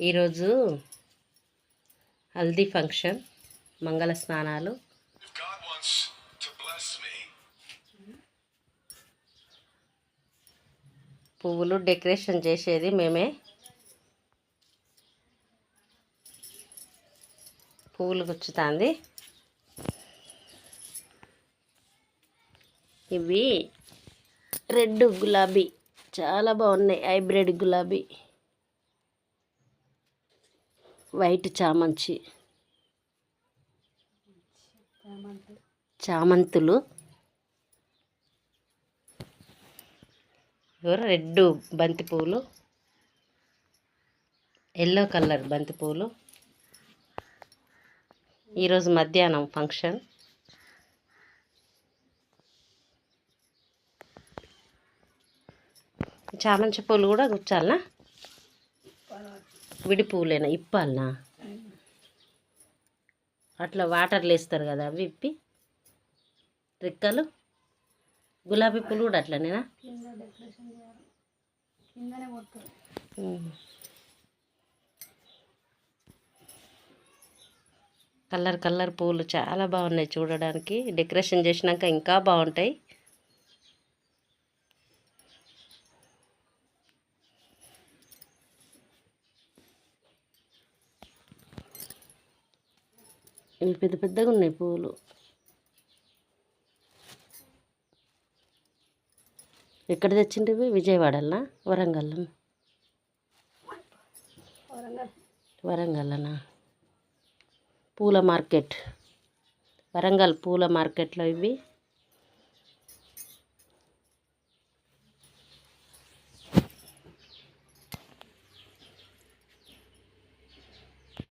ఈరోజు హల్దీ ఫంక్షన్ మంగళ స్నానాలు. పువ్వులు డెకరేషన్ చేసేది మేమే. పువ్వులు గుచ్చుతుంది. ఇవి రెడ్ గులాబీ చాలా బాగున్నాయి. హైబ్రిడ్ గులాబీ. వైట్ చామంచి చామంతులు. రెడ్ బంతి పువ్వులు ఎల్లో కలర్ బంతి పువ్వులు ఈరోజు మధ్యాహ్నం ఫంక్షన్. చామంతి పూలు కూడా గుచ్చాలనా? విడి పువ్వులేనా? ఇప్పాలనా? అట్లా వాటర్లు వేస్తారు కదా అవి ఇప్పి? రిక్కలు గులాబీ పూలు కూడా అట్లనేనా? కలర్ కలర్ పూలు చాలా బాగున్నాయి చూడడానికి. డెకరేషన్ చేసినాక ఇంకా బాగుంటాయి. ఇవి పెద్ద పెద్దగా ఉన్నాయి పూలు ఎక్కడ తెచ్చింటివి? విజయవాడలనా? వరంగల్ వరంగల్నా? పూల మార్కెట్. వరంగల్ పూల మార్కెట్లో ఇవి.